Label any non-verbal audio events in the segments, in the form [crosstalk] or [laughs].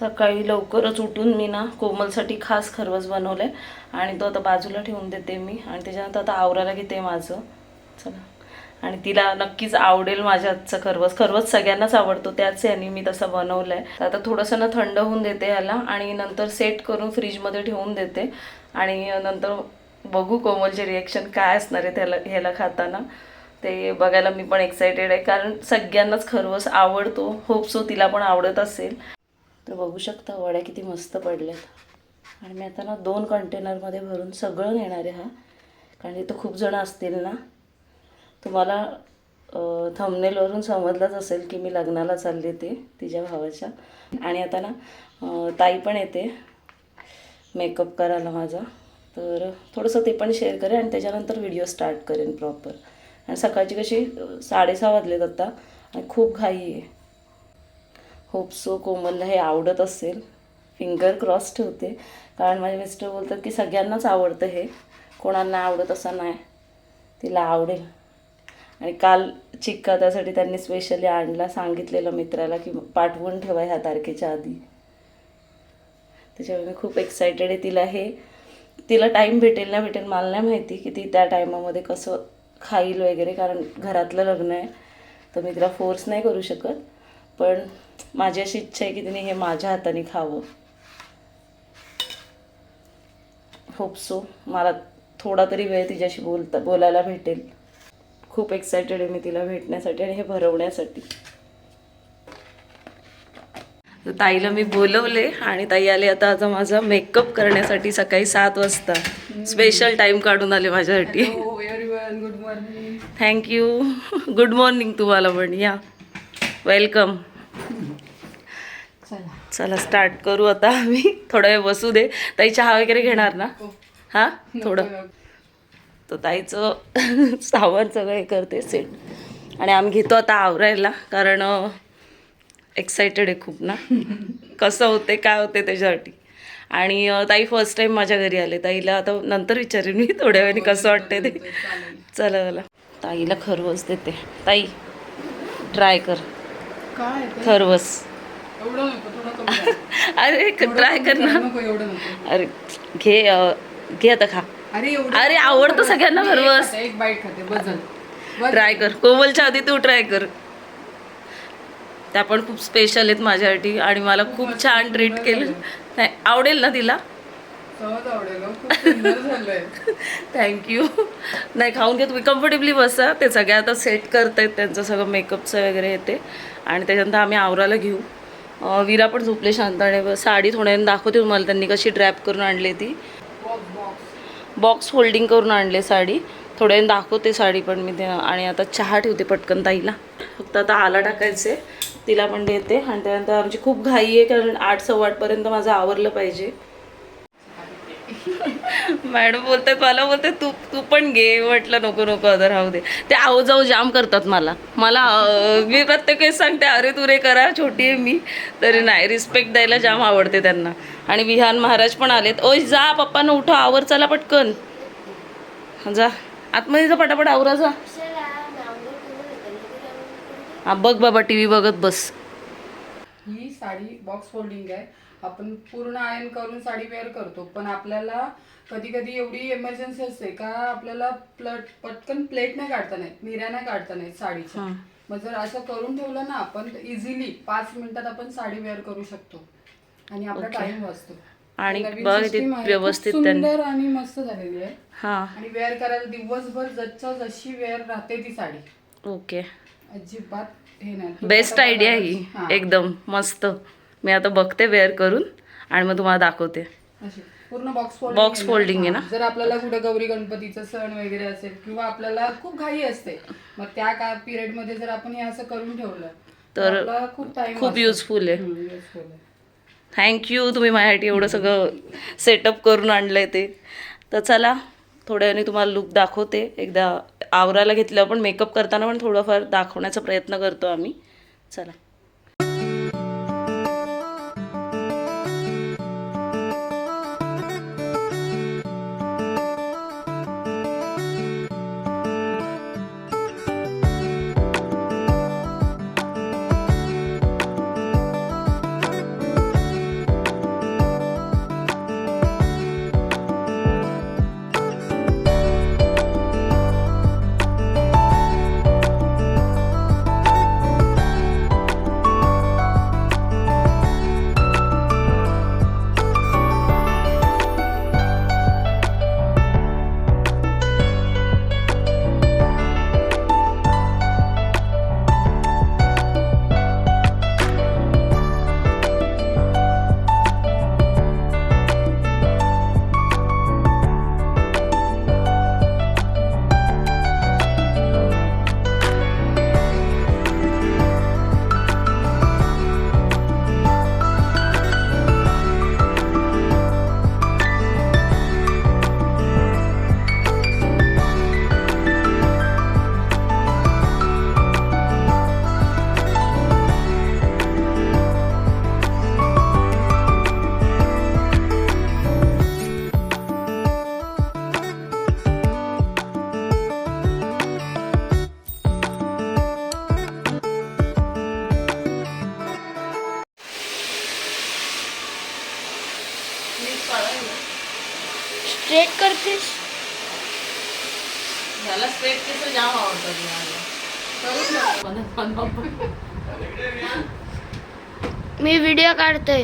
सकाळी लवकरच उठून मी ना कोमलसाठी खास खरवस बनवलं आहे आणि तो आता बाजूला ठेवून देते मी. आणि त्याच्यानंतर आता आवरायला घेते माझं. चला. आणि तिला नक्कीच आवडेल माझ्या आजचं खरवस. खरवस सगळ्यांनाच आवडतो. त्याच याने मी तसं बनवलं आहे तर आता थोडंसं ना थंड होऊन देते याला. आणि नंतर सेट करून फ्रीजमध्ये ठेवून देते. आणि नंतर बघू कोमलचे रिॲक्शन काय असणार आहे त्याला ह्याला खाताना. ते बघायला मी पण एक्सायटेड आहे. कारण सगळ्यांनाच खरवस आवडतो. होप सो तिला पण आवडत असेल. तर बघू शकता वड्या किती मस्त पडल्यात. आणि मी आता ना दोन कंटेनरमध्ये भरून सगळं नेणार आहे हा. कारण इथं खूप जणं असतील ना. तुम्हाला थंबनेलवरून समजलंच असेल की मी लग्नाला चालले ते तिच्या भावाच्या. आणि आता ना ताई पण येते. मेकअप करायला माझा. तर थोडंसं ते पण शेअर करेन आणि त्याच्यानंतर व्हिडिओ स्टार्ट करेन प्रॉपर आणि सकाळची कशी साडेसहा वाजलेत आता. आणि खूप घाई आहे. होप सो कोमलला हे आवडत असेल. फिंगर क्रॉस ठेवते. कारण माझे मिस्टर बोलतात की सगळ्यांनाच आवडतं हे. कोणाला आवडत असं नाही. तिला आवडेल. आणि काल चिक्का त्यासाठी त्यांनी स्पेशली आणला सांगितलेलं मित्राला की पाठवून ठेवा ह्या तारखेच्या आधी. त्याच्यामुळे मी खूप एक्सायटेड आहे. तिला हे तिला टाईम भेटेल ना भेटेल मला नाही माहिती की ती त्या टायमामध्ये कसं खाईल वगैरे कारण घरातलं लग्न आहे. तर मी तिला फोर्स नाही करू शकत. पण माझी अशी इच्छा आहे की तिने हे माझ्या हाताने खावं. होप सो मला थोडा तरी वेळ तिच्याशी बोलता बोलायला भेटेल. खूप एक्सायटेड आहे मी तिला भेटण्यासाठी आणि हे भरवण्यासाठी. ताईला मी बोलवले आणि ताई आले आता आता माझा मेकअप करण्यासाठी सकाळी सात वाजता. स्पेशल टाइम काढून आले माझ्यासाठी. Good morning thank you good morning तुम्हाला पण या. वेलकम चला. चला स्टार्ट करू आता आम्ही. थोडा वेळ बसू दे. ताई चहा वगैरे घेणार ना? हां. थोडं? तर ताईचं [laughs] सामान सगळं हे करते सेट आणि आम्ही घेतो आता आवरायला कारण एक्सायटेड आहे खूप ना? कसं होते काय होते त्याच्यासाठी. आणि ताई फर्स्ट टाईम माझ्या घरी आले. ताईला आता नंतर विचारेन मी थोड्या वेळाने कसं वाटतंय ते. चला चला. ताईला खरवस देते. ताई ट्राय कर. काय? खरवस. [laughs] अरे ट्राय कर ना. अरे घे घे आता खा. अरे आवडतं सगळ्यांना एक खरवस. बाईट खाते बदल. ट्राय कर. कोमलच्या आधी तू ट्राय कर. त्या पण खूप स्पेशल आहेत माझ्यासाठी आणि मला खूप छान ट्रीट केलं. नाही आवडेल ना तिला? सहज आवडेल हो. खूप सुंदर झालंय. [laughs] थँक्यू नाही खाऊन घे तुम्ही कम्फर्टेबली बसा. ते सगळे आता सेट करतायत त्यांचं सगळं मेकअपचं वगैरे येते. आणि त्याच्यानंतर आम्ही आवराला घेऊ. विरा पण झोपले शांताने साडी थोड्याने दाखवते तुम्हाला. त्यांनी कशी ड्रॅप करून आणली ती. बॉक्स फोल्डिंग करून आणले साडी. थोड्याने दाखवते साडी पण मी ते आणि आता चहा ठेवते पटकन ताईला. फक्त आता आला टाकायचे तिला पण देते. आणि त्यानंतर आमची खूप घाई आहे कारण आठ सव्वा आठपर्यंत माझं आवरलं पाहिजे. मॅडम बोलतात मला बोलते तू तू पण घे. म्हटलं नको नको आता राहू दे. ते आहो जाऊ जाम करतात मला. मला मी प्रत्येक वेळेस सांगते अरे तू रे करा छोटी आहे मी. तरी नाही रिस्पेक्ट द्यायला जाम आवडते त्यांना. आणि विहान महाराज पण आलेत. ओय जा पप्पानं उठा आवर चला पटकन. जा. आतमध्ये जा पटापट आवरा जा. हा बघ बाबा टी व्ही बघत बस. ही साडी बॉक्स फोल्डिंग आहे. आपण पूर्ण आयन करून साडी वेअर करतो. पण आपल्याला कधी कधी एवढी एमर्जन्सी असते का आपल्याला प्लट पटकन प्लेट नाही काढता नाहीत निर्या नाही काढता नाहीत साडीच्या. मग जर असं करून ठेवलं ना आपण इझिली पाच मिनिटात आपण साडी वेअर करू शकतो. आणि आपला टाइम वाचतो. आणि व्यवस्थित सुंदर आणि मस्त झालेली आहे. हां. आणि वेअर करायला दिवसभर जच्या जशी वेअर राहते ती साडी. ओके. अजिबात हे नाही. बेस्ट आयडिया हा. एकदम मस्त. मी आता बघते वेअर करून आणि मग तुम्हाला दाखवते. पूर्ण बॉक्स फोल्डिंग आहे ना? जर आपल्याला कुठे गौरी गणपतीचा सण वगैरे असेल किंवा आपल्याला खूप घाई असते मग त्या का पिरियडमध्ये जर आपण हे असं करून ठेवलं तर खूप खूप युजफुल आहे. थँक्यू तुम्ही माझ्यासाठी एवढं सगळं सेटअप करून आणलं आहे ते. तर चला थोड्या वेळाने तुम्हाला लुक दाखवते. एकदा आवरायला घेतलं पण मेकअप करताना पण थोडंफार दाखवण्याचा प्रयत्न करतो आम्ही. चला. [laughs] मी व्हिडिओ काढतोय.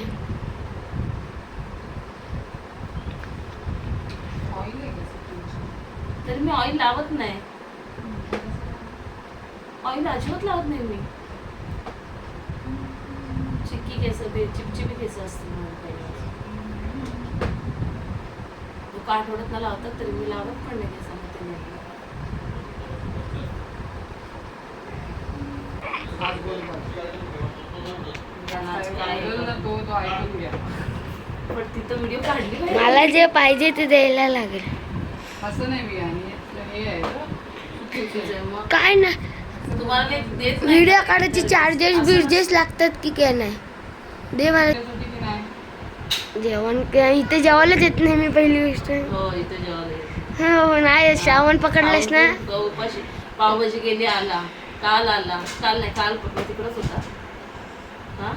Oil तरी मी ऑइल लावत नाही. ऑइल अजिबात लावत नाही मी. चिक्की केस ते चिपचिपी केस असते का लोक आठवड्यात ना लावतात तरी मी लावत पण नाही केसामध्ये नाही आज बोल बघ. आज काय बोलल ना तो तो ऐकून घ्या पण तिथं व्हिडिओ काढली पाहिजे. मला जे पाहिजे ते द्यायला लागेल. असं नाही हे काय ना व्हिडिओ का? काढायचे चार्जेस बिर्जेस लागतात की काय नाही. दे मला. जेवण काय इथे जेवायलाच येत नाही मी पहिली गोष्ट. हो. हो नाही श्रावण पकडलेस ना. पावभाजी गेली आला. काल आला. काल नाही काल कुठं तिकडच होता. हा?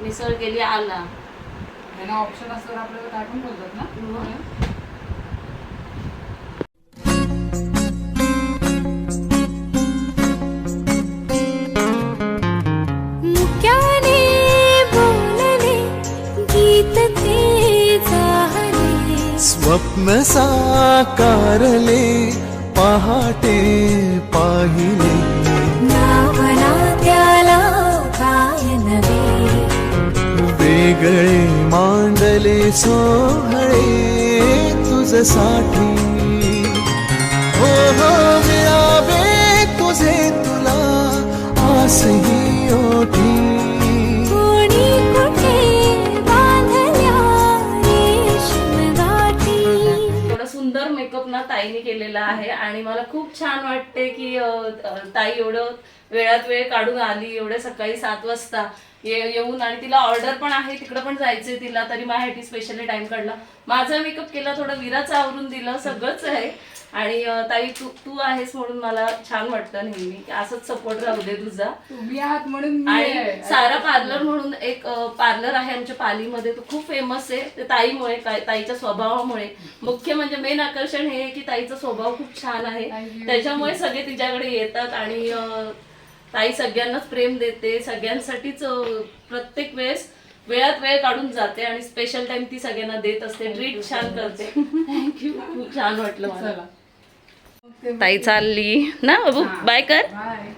मिसळ गेली आला. त्यांना ऑप्शन असल्यावर आपल्याला काय पण बोलतात ना? स्वप्न साकारले पहाटे पाहिले. वेगळे मांडले सोहळे तुझसाठी. हो हो मिळावे तुझे तुला आसही ओठी कोणी कुठे सुंदर मेकअप ना ताईने केलेला आहे आणि मला खूप छान वाटते की ताई एवढं वेळात वेळ काढून आली एवढ्या सकाळी सात वाजता. येऊन आणि तिला ऑर्डर पण आहे तिकडं पण जायचंय तिला तरी माझ्यासाठी स्पेशली टाइम काढला. माझा मेकअप केला थोडं विराचं आवरून दिलं सगळंच आहे. आणि ताई तू तू आहेस म्हणून मला छान वाटतं नेहमी. असंच सपोर्ट राहू दे तुझा. तुम्ही आहात म्हणून. आणि सारा पार्लर म्हणून एक पार्लर आहे आमच्या पालीमध्ये. तो खूप फेमस आहे. ते ताईमुळे ताईच्या स्वभावामुळे. मुख्य म्हणजे मेन आकर्षण हे की ताईचा स्वभाव खूप छान आहे. त्याच्यामुळे सगळे तिच्याकडे येतात आणि ताई सगळ्यांनाच प्रेम देते सगळ्यांसाठीच प्रत्येक वेळेस वेळात वेळ काढून जाते आणि स्पेशल टाइम ती सगळ्यांना देत असते ट्रीट छान करते. थँक्यू [laughs] खूप छान वाटलं मला. ताई चालली. ना बाबू? बाय कर. बाय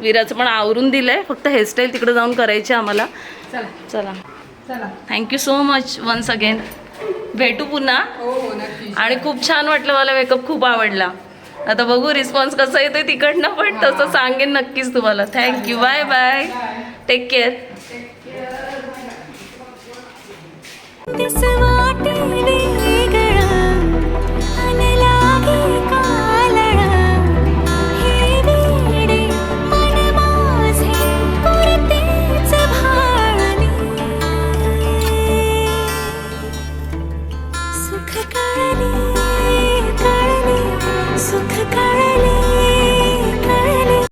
विराचं पण आवरून दिलंय फक्त हेअरस्टाईल तिकडे जाऊन करायची आम्हाला. चला. चला. चला. Thank you so much once again भेटू पुन्हा. हो हो नक्की. आणि खूप छान वाटलं मला मेकअप खूप आवडला. आता बघू रिस्पॉन्स कसा येतोय तिकडनं पण तसं सांगेन नक्कीच तुम्हाला. Thank you bye bye take care